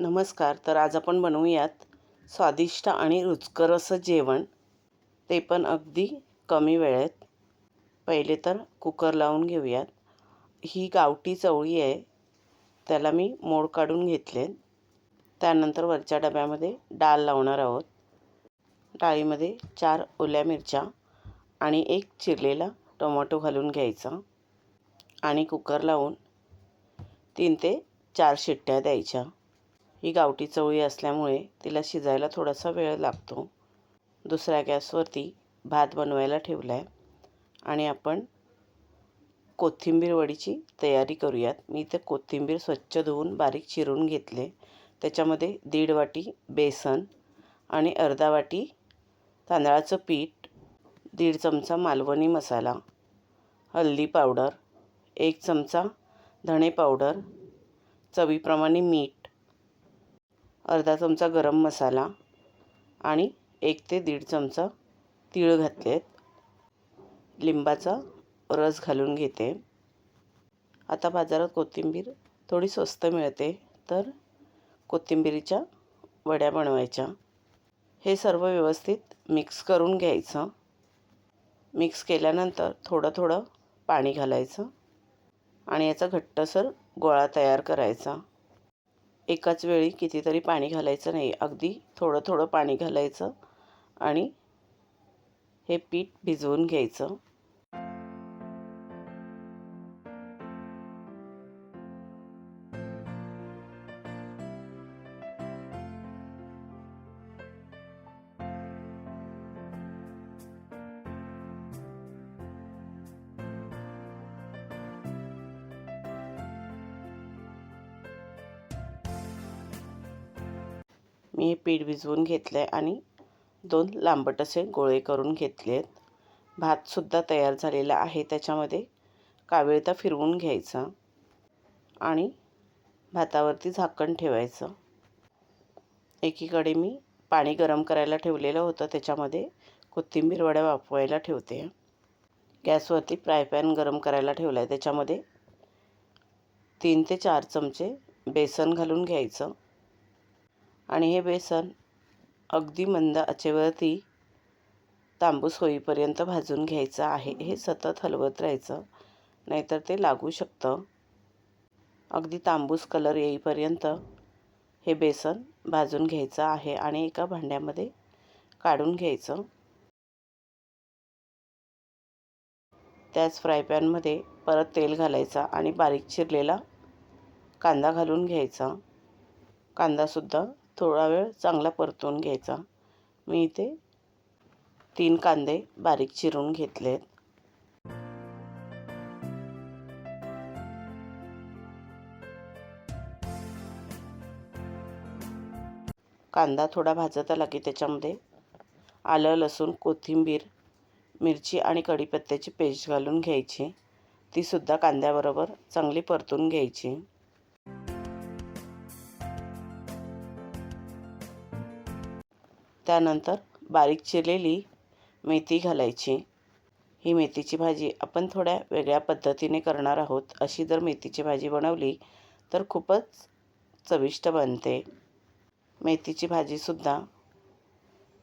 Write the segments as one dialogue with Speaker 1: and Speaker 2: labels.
Speaker 1: नमस्कार तर आज आपण बनवूयात स्वादिष्ट आणि रुचकर असं जेवण. ते पण अगदी कमी वेळेत. पहिले तर कुकर लावून घेऊयात. ही गावठी चवळी आहे. त्याला मी मोड काढून घेतले. त्यानंतर वरच्या डब्यामध्ये डाळ लावणार आहोत. डाळीमध्ये चार ओल्या मिरच्या आणि एक चिरलेला टोमॅटो घालून घ्यायचा आणि कुकर लावून तीन ते चार शिट्ट्या द्यायच्या. ही गावठी चवळी असल्यामुळे तिला शिजायला थोडासा वेळ लागतो. दुसऱ्या गॅसवरती भात बनवायला ठेवला आहे आणि आपण कोथिंबीर वडीची तयारी करूयात. मी ते कोथिंबीर स्वच्छ धुवून बारीक चिरून घेतले. त्याच्यामध्ये दीड वाटी बेसन आणि अर्धा वाटी तांदळाचं पीठ दीड चमचा मालवणी मसाला हळदी पावडर एक चमचा धणे पावडर चवीप्रमाणे मीठ अर्धा चमचा गरम मसाला आणि एक ते दीड चमचा तीळ घातलेत. लिंबाचा रस घालून घेते. आता बाजारात कोथिंबीर थोडी स्वस्त मिळते तर कोथिंबीरीच्या वड्या बनवायच्या. हे सर्व व्यवस्थित मिक्स करून घ्यायचं. मिक्स केल्यानंतर थोडं थोडं पाणी घालायचं आणि याचा घट्टसर गोळा तयार करायचा. एकाच वेळी कितीतरी पाणी घालायचं नाही. अगदी थोडं थोडं पाणी घालायचं आणि हे पीठ भिजवून घ्यायचं. मी हे पीठ भिजवून घेतलं आहे आणि दोन लांबट असे गोळे करून घेतले आहेत भातसुद्धा तयार झालेला आहे त्याच्यामध्ये कावेळता फिरवून घ्यायचा आणि भातावरती झाकण ठेवायचं. एकीकडे मी पाणी गरम करायला ठेवलेलं होतं त्याच्यामध्ये कोथिंबीर वड्या वाफवायला ठेवते. गॅसवरती फ्राय पॅन गरम करायला ठेवला आहे त्याच्यामध्ये तीन ते चार चमचे बेसन घालून घ्यायचं. आणि हे बेसन अगदी मंद आचेवरती तांबूस होईपर्यंत भाजून घ्यायचं आहे. हे सतत हलवत राहायचं नाहीतर ते लागू शकतं. अगदी तांबूस कलर येईपर्यंत हे बेसन भाजून घ्यायचं आहे आणि एका भांड्यामध्ये काढून घ्यायचं. त्याच फ्राय पॅनमध्ये परत तेल घालायचा आणि बारीक चिरलेला कांदा घालून घ्यायचा. कांदासुद्धा थोडा वेळ चांगला परतून घ्यायचा. मी इथे तीन कांदे बारीक चिरून घेतलेत. कांदा थोडा भाजत आला की त्याच्यामध्ये आलं लसूण कोथिंबीर मिरची आणि कढीपत्त्याची पेस्ट घालून घ्यायची. तीसुद्धा कांद्याबरोबर चांगली परतून घ्यायची. त्यानंतर बारीक चिरलेली मेथी घालायची. ही मेथीची भाजी आपण थोड्या वेगळ्या पद्धतीने करणार आहोत. अशी जर मेथीची भाजी बनवली तर खूपच चविष्ट बनते. मेथीची भाजीसुद्धा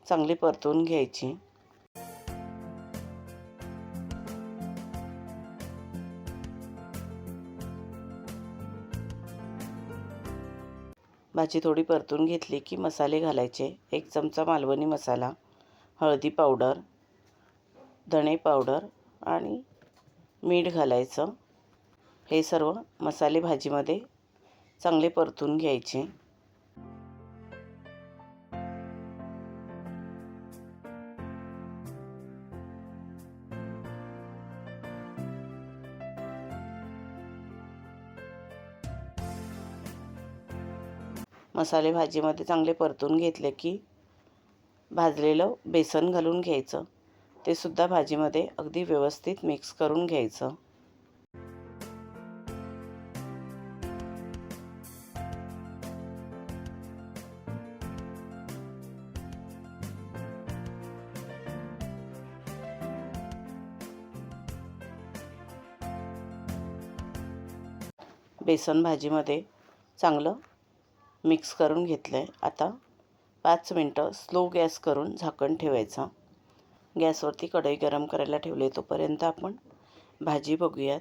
Speaker 1: चांगली परतून घ्यायची. भाजी थोडी परतून घेतली की मसाले घालायचे. एक चमचा मालवणी मसाला हळदी पावडर धणे पावडर आणि मीठ घालायचं. हे सर्व मसाले भाजीमध्ये चांगले परतून घ्यायचे. मसाले भाजीमध्ये चांगले परतून घेतले की भाजलेलं बेसन घालून घ्यायचं. ते सुद्धा भाजीमध्ये अगदी व्यवस्थित मिक्स करून घ्यायचं. बेसन भाजीमध्ये चांगलं मिक्स करून घेतलं आहे आता पाच मिनटं स्लो गॅस करून झाकण ठेवायचं. गॅसवरती कढई गरम करायला ठेवली तोपर्यंत आपण भाजी बघूयात.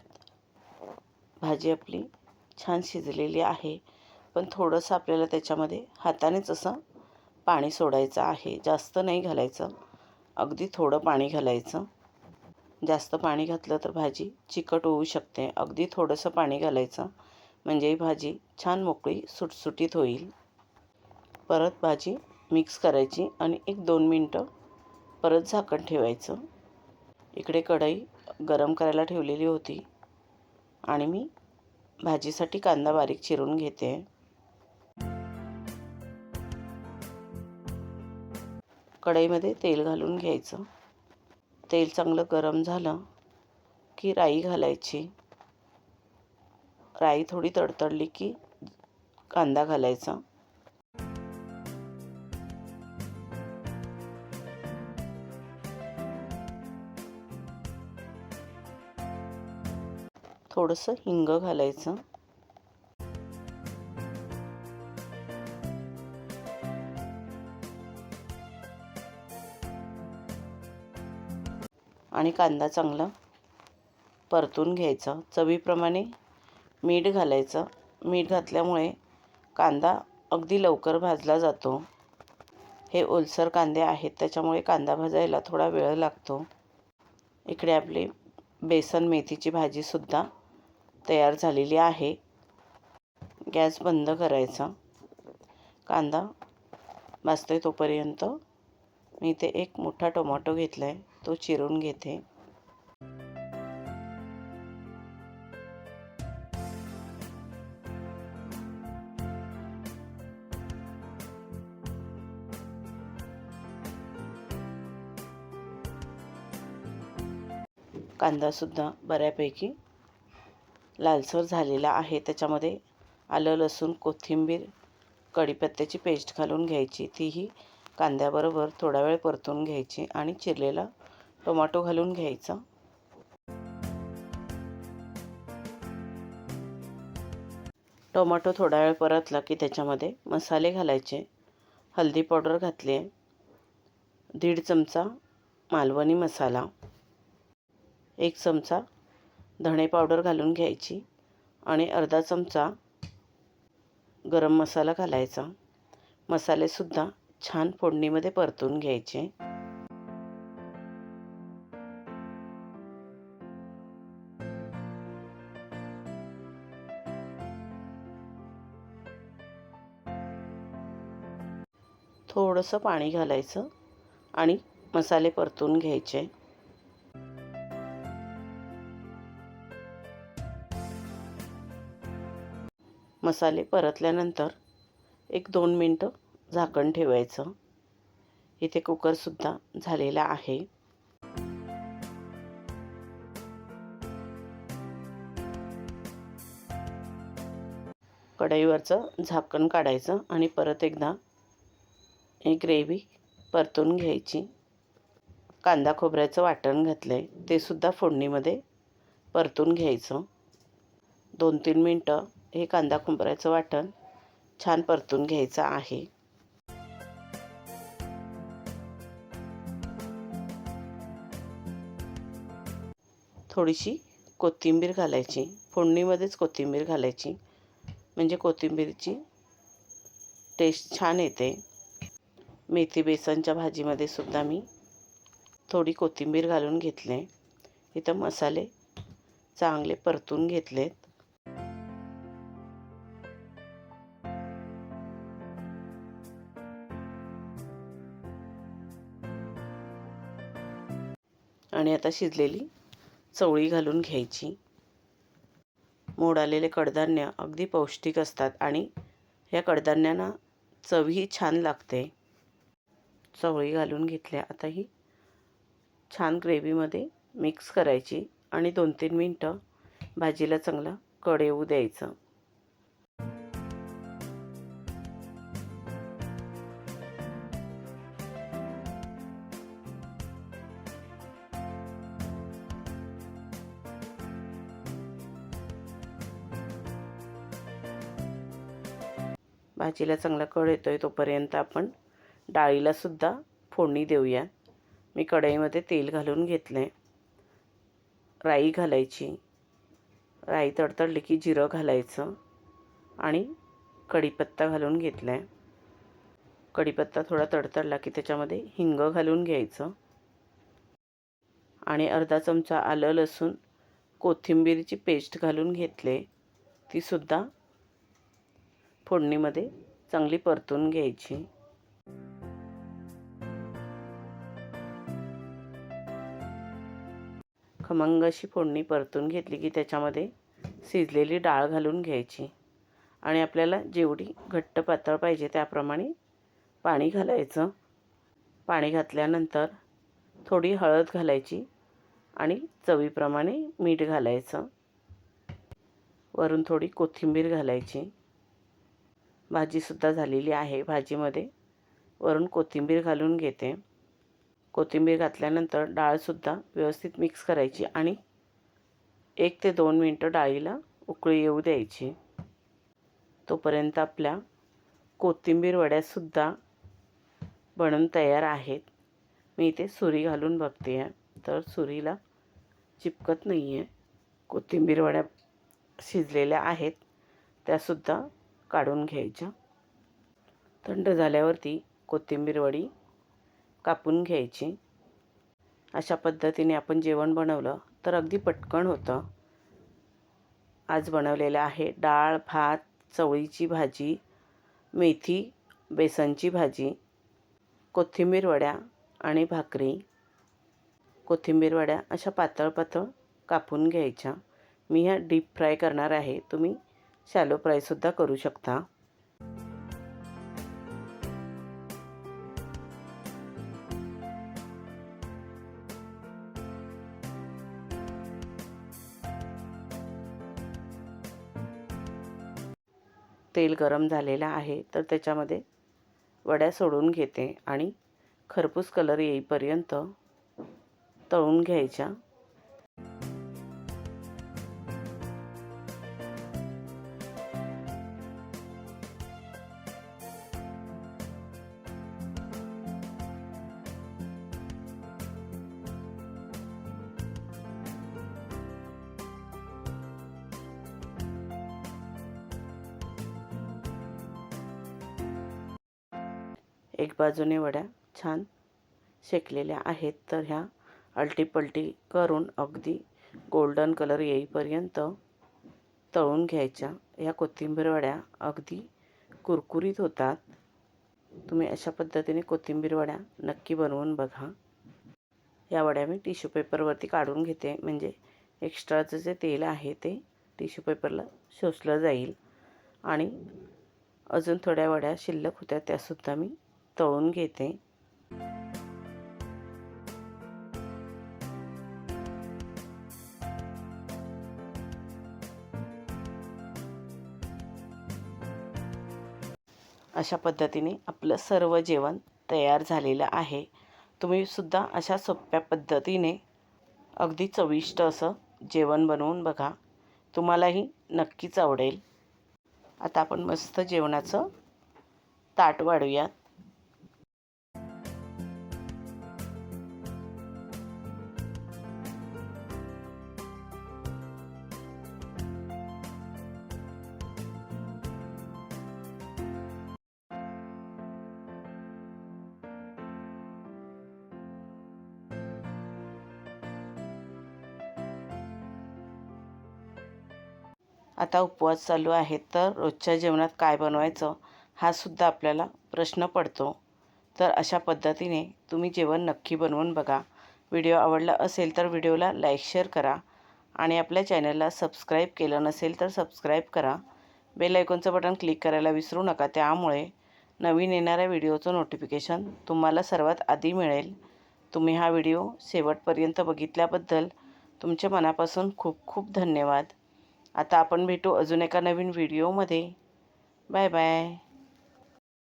Speaker 1: भाजी आपली छान शिजलेली आहे पण थोडंसं आपल्याला त्याच्यामध्ये हातानेच असं पाणी सोडायचं आहे. जास्त नाही घालायचं. अगदी थोडं पाणी घालायचं. जास्त पाणी घातलं तर भाजी चिकट होऊ शकते. अगदी थोडंसं पाणी घालायचं. म्हणजे भाजी छान मोकळी सुटसुटीत होईल. परत भाजी मिक्स करायची आणि एक दोन मिनटं परत झाकण ठेवायचं. इकडे कढई गरम करायला ठेवलेली होती आणि मी भाजीसाठी कांदा बारीक चिरून घेते. कढईमध्ये तेल घालून घ्यायचं. तेल चांगलं गरम झालं की राई घालायची. राई थोडी तडतडली की कांदा घालायचा. थोडंसं हिंग घालायचं. आणि कांदा चांगला परतून घ्यायचा. चवीप्रमाणे मीठ घालायचं. मीठ घातल्यामुळे कांदा अगदी लवकर भाजला जातो. हे ओलसर कांदे आहेत त्याच्यामुळे कांदा भाजायला थोडा वेळ लागतो. इकडे आपली बेसन मेथीची भाजीसुद्धा तयार झालेली आहे. गॅस बंद करायचा. कांदा भाजतोय तोपर्यंत मी इथे एक मोठा टोमॅटो घेतला आहे तो चिरून घेते. कांदासुद्धा बऱ्यापैकी लालसर झालेला आहे. त्याच्यामध्ये आलं लसूण कोथिंबीर कढीपत्त्याची पेस्ट घालून घ्यायची. तीही कांद्याबरोबर थोडा वेळ परतून घ्यायची आणि चिरलेला टोमॅटो घालून घ्यायचा. टोमॅटो थोडा वेळ परतला की त्याच्यामध्ये मसाले घालायचे. हळदी पावडर घातली आहे दीड चमचा मालवणी मसाला. एक चमचा धणे पावडर घालून घ्यायची आणि अर्धा चमचा गरम मसाला घालायचा. मसालेसुद्धा छान फोडणीमध्ये परतून घ्यायचे. थोडंसं पाणी घालायचं आणि मसाले परतून घ्यायचे. मसाले परतल्यानंतर एक दोन मिनटं झाकण ठेवायचं. इथे कुकरसुद्धा झालेला आहे. कढईवरचं झाकण काढायचं आणि परत एकदा ही ग्रेव्ही परतून घ्यायची. कांदा खोबऱ्याचं वाटण घातलं आहे ते सुद्धा फोडणीमध्ये परतून घ्यायचं. दोन तीन मिनटं हे कांदा खुंबऱ्याचं वाटण छान परतून घ्यायचं आहे. थोडीशी कोथिंबीर घालायची. फोडणीमध्येच कोथिंबीर घालायची. म्हणजे कोथिंबीरची टेस्ट छान येते. मेथी बेसनच्या भाजीमध्ये सुद्धा मी थोडी कोथिंबीर घालून घेतले इथं मसाले चांगले परतून घेतलेत. आणि आता शिजलेली चवळी घालून घ्यायची. मोड आलेले कडधान्य अगदी पौष्टिक असतात आणि या कडधान्यांना चवही छान लागते. चवळी घालून घेतल्या आता ही छान ग्रेव्हीमध्ये मिक्स करायची आणि दोन तीन मिनटं भाजीला चांगलं कड येऊ द्यायचं. भाजीला चांगला कळ येतो आहे तोपर्यंत आपण डाळीलासुद्धा फोडणी देऊया. मी कढईमध्ये तेल घालून घेतलं आहे राई घालायची. राई तडतडली की जिरं घालायचं आणि कढीपत्ता घालून घेतला आहे कढीपत्ता थोडा तडतडला की त्याच्यामध्ये हिंग घालून घ्यायचं. आणि अर्धा चमचा आलं लसूण कोथिंबीरची पेस्ट घालून घेतले तीसुद्धा फोडणीमध्ये चांगली परतून घ्यायची. खमंग अशी फोडणी परतून घेतली की त्याच्यामध्ये शिजलेली डाळ घालून घ्यायची आणि आपल्याला जेवढी घट्ट पातळ पाहिजे त्याप्रमाणे पाणी घालायचं. पाणी घातल्यानंतर थोडी हळद घालायची आणि चवीप्रमाणे मीठ घालायचं. वरून थोडी कोथिंबीर घालायची. भाजीसुद्धा झालेली आहे भाजीमध्ये. वरून कोथिंबीर घालून घेते. कोथिंबीर घातल्यानंतर डाळसुद्धा व्यवस्थित मिक्स करायची आणि एक ते दोन मिनटं डाळीला उकळी येऊ द्यायची. तोपर्यंत आपल्या कोथिंबीर वड्यासुद्धा बनून तयार आहेत. मी इथे सुरी घालून बघते आहे. तर सुरीला चिपकत नाही आहे कोथिंबीर वड्या शिजलेल्या आहेत. त्यासुद्धा काढून घ्यायच्या. थंड झाल्यावरती कोथिंबीर वडी कापून घ्यायची. अशा पद्धतीने आपण जेवण बनवलं तर अगदी पटकन होतं. आज बनवलेलं आहे डाळ भात चवळीची भाजी मेथी बेसनची भाजी कोथिंबीर वड्या आणि भाकरी. कोथिंबीर वड्या अशा पातळ पातळ कापून घ्यायच्या. मी ह्या डीप फ्राय करणार आहे. तुम्ही शॅलो फ्रायसुद्धा करू शकता. तेल गरम झालेलं आहे तर त्याच्यामध्ये वड्या सोडून घेते आणि खरपूस कलर येईपर्यंत तळून घ्यायच्या. एक बाजूने वड्या छान शेकलेल्या आहेत तर ह्या अलटीपलटी करून अगदी गोल्डन कलर येईपर्यंत तळून घ्यायच्या. ह्या कोथिंबीर वड्या अगदी कुरकुरीत होतात. तुम्ही अशा पद्धतीने कोथिंबीर वड्या नक्की बनवून बघा. या वड्या मी टिश्यू पेपरवरती काढून घेते. म्हणजे एक्स्ट्राचं जे तेल आहे ते टिश्यू पेपरला शोषलं जाईल. आणि अजून थोड्या वड्या शिल्लक होत्या त्यासुद्धा मी तळून घेते. अशा पद्धतीने आपलं सर्व जेवण तयार झालेलं आहे. तुम्ही सुद्धा अशा सोप्या पद्धतीने अगदी चविष्ट असं जेवण बनवून बघा. तुम्हालाही नक्कीच आवडेल. आता आपण मस्त जेवणाचं ताट वाढूयात. आता उपवास चालू आहे तर रोजच्या जेवणात काय बनवायचं हा सुद्धा आपल्याला प्रश्न पडतो. तर अशा पद्धतीने तुम्ही जेवण नक्की बनवून बघा. व्हिडिओ आवडला असेल तर व्हिडिओला लाईक शेअर करा आणि आपल्या चॅनलला सबस्क्राईब केलं नसेल तर सबस्क्राईब करा. बेल आयकॉनचं बटन क्लिक करायला विसरू नका. त्यामुळे नवीन येणाऱ्या व्हिडिओचं नोटिफिकेशन तुम्हाला सर्वात आधी मिळेल. तुम्ही हा व्हिडिओ शेवटपर्यंत बघितल्याबद्दल तुमच्या मनापासून खूप खूप धन्यवाद. आता आपण भेटू अजून एका नवीन व्हिडिओमध्ये. Bye bye.